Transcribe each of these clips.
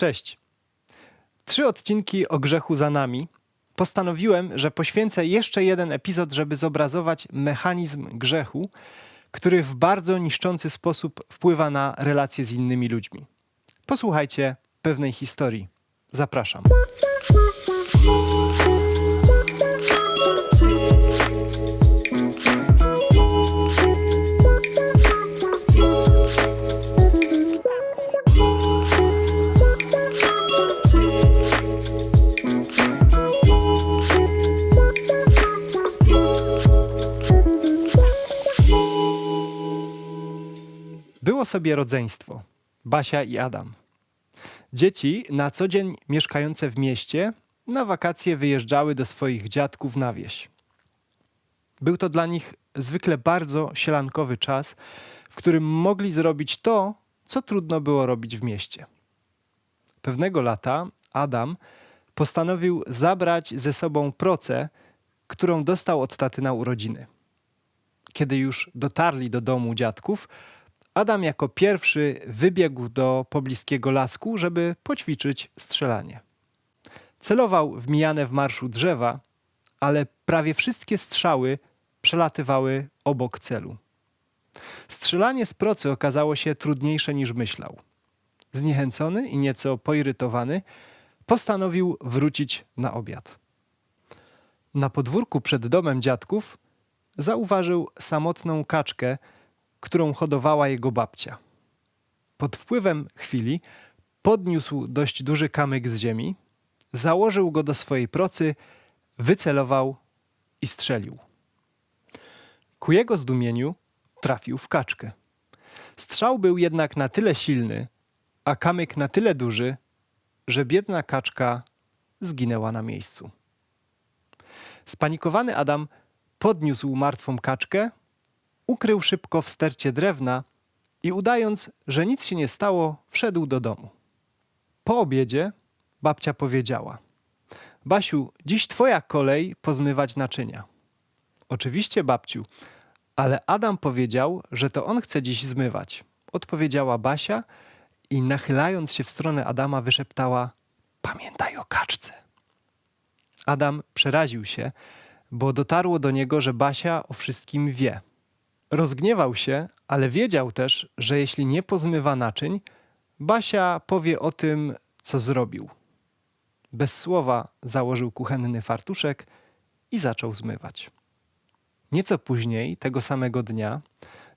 Cześć. Trzy odcinki o grzechu za nami. Postanowiłem, że poświęcę jeszcze jeden epizod, żeby zobrazować mechanizm grzechu, który w bardzo niszczący sposób wpływa na relacje z innymi ludźmi. Posłuchajcie pewnej historii. Zapraszam. Było sobie rodzeństwo Basia i Adam. Dzieci, na co dzień mieszkające w mieście, na wakacje wyjeżdżały do swoich dziadków na wieś. Był to dla nich zwykle bardzo sielankowy czas, w którym mogli zrobić to, co trudno było robić w mieście. Pewnego lata Adam postanowił zabrać ze sobą procę, którą dostał od taty na urodziny. Kiedy już dotarli do domu dziadków, Adam jako pierwszy wybiegł do pobliskiego lasku, żeby poćwiczyć strzelanie. Celował w mijane w marszu drzewa, ale prawie wszystkie strzały przelatywały obok celu. Strzelanie z procy okazało się trudniejsze niż myślał. Zniechęcony i nieco poirytowany, postanowił wrócić na obiad. Na podwórku przed domem dziadków zauważył samotną kaczkę, którą hodowała jego babcia. Pod wpływem chwili podniósł dość duży kamyk z ziemi, założył go do swojej procy, wycelował i strzelił. Ku jego zdumieniu trafił w kaczkę. Strzał był jednak na tyle silny, a kamyk na tyle duży, że biedna kaczka zginęła na miejscu. Spanikowany Adam podniósł martwą kaczkę, ukrył szybko w stercie drewna i udając, że nic się nie stało, wszedł do domu. Po obiedzie babcia powiedziała: Basiu, dziś twoja kolej pozmywać naczynia. Oczywiście, babciu, ale Adam powiedział, że to on chce dziś zmywać. Odpowiedziała Basia i nachylając się w stronę Adama wyszeptała: Pamiętaj o kaczce. Adam przeraził się, bo dotarło do niego, że Basia o wszystkim wie. Rozgniewał się, ale wiedział też, że jeśli nie pozmywa naczyń, Basia powie o tym, co zrobił. Bez słowa założył kuchenny fartuszek i zaczął zmywać. Nieco później, tego samego dnia,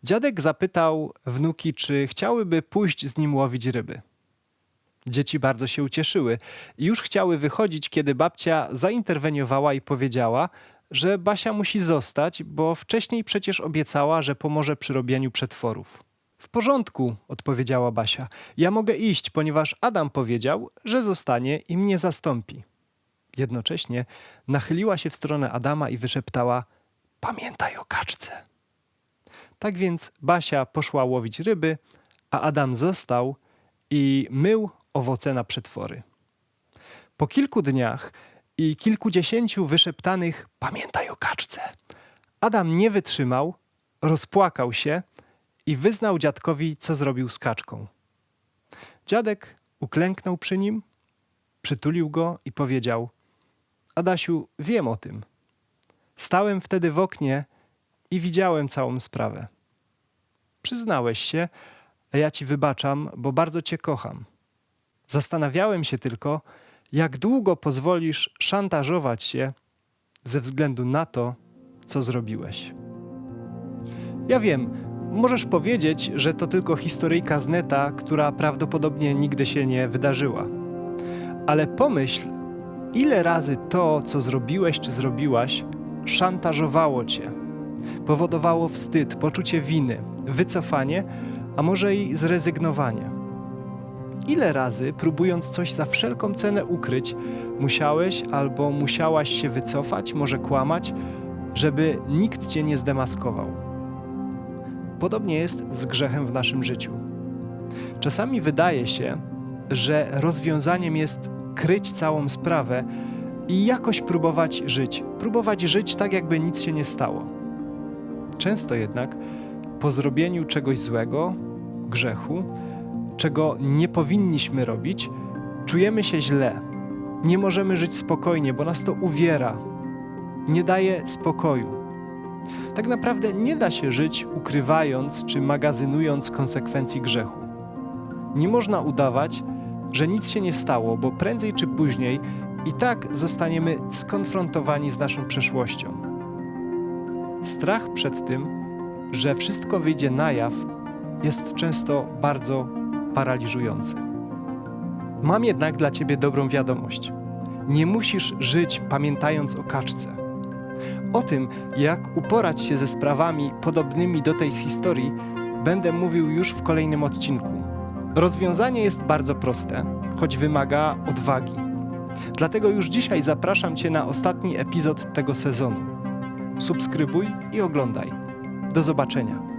dziadek zapytał wnuki, czy chciałyby pójść z nim łowić ryby. Dzieci bardzo się ucieszyły i już chciały wychodzić, kiedy babcia zainterweniowała i powiedziała, że Basia musi zostać, bo wcześniej przecież obiecała, że pomoże przy robieniu przetworów. W porządku, odpowiedziała Basia. Ja mogę iść, ponieważ Adam powiedział, że zostanie i mnie zastąpi. Jednocześnie nachyliła się w stronę Adama i wyszeptała: Pamiętaj o kaczce. Tak więc Basia poszła łowić ryby, a Adam został i mył owoce na przetwory. Po kilku dniach i kilkudziesięciu wyszeptanych pamiętaj o kaczce. Adam nie wytrzymał, rozpłakał się i wyznał dziadkowi, co zrobił z kaczką. Dziadek uklęknął przy nim, przytulił go i powiedział: Adasiu, wiem o tym. Stałem wtedy w oknie i widziałem całą sprawę. Przyznałeś się, a ja ci wybaczam, bo bardzo cię kocham. Zastanawiałem się tylko, jak długo pozwolisz szantażować się ze względu na to, co zrobiłeś. Ja wiem, możesz powiedzieć, że to tylko historyjka z neta, która prawdopodobnie nigdy się nie wydarzyła. Ale pomyśl, ile razy to, co zrobiłeś czy zrobiłaś, szantażowało cię, powodowało wstyd, poczucie winy, wycofanie, a może i zrezygnowanie. Ile razy, próbując coś za wszelką cenę ukryć, musiałeś albo musiałaś się wycofać, może kłamać, żeby nikt cię nie zdemaskował? Podobnie jest z grzechem w naszym życiu. Czasami wydaje się, że rozwiązaniem jest kryć całą sprawę i jakoś próbować żyć, próbować żyć tak, jakby nic się nie stało. Często jednak po zrobieniu czegoś złego, grzechu, czego nie powinniśmy robić, Czujemy się źle. Nie możemy żyć spokojnie, bo nas to uwiera. Nie daje spokoju. Tak naprawdę nie da się żyć ukrywając czy magazynując konsekwencji grzechu. Nie można udawać, że nic się nie stało, bo prędzej czy później i tak zostaniemy skonfrontowani z naszą przeszłością. Strach przed tym, że wszystko wyjdzie na jaw, jest często bardzo paraliżujący. Mam jednak dla Ciebie dobrą wiadomość. Nie musisz żyć pamiętając o kaczce. O tym, jak uporać się ze sprawami podobnymi do tej z historii, będę mówił już w kolejnym odcinku. Rozwiązanie jest bardzo proste, choć wymaga odwagi. Dlatego już dzisiaj zapraszam Cię na ostatni epizod tego sezonu. Subskrybuj i oglądaj. Do zobaczenia.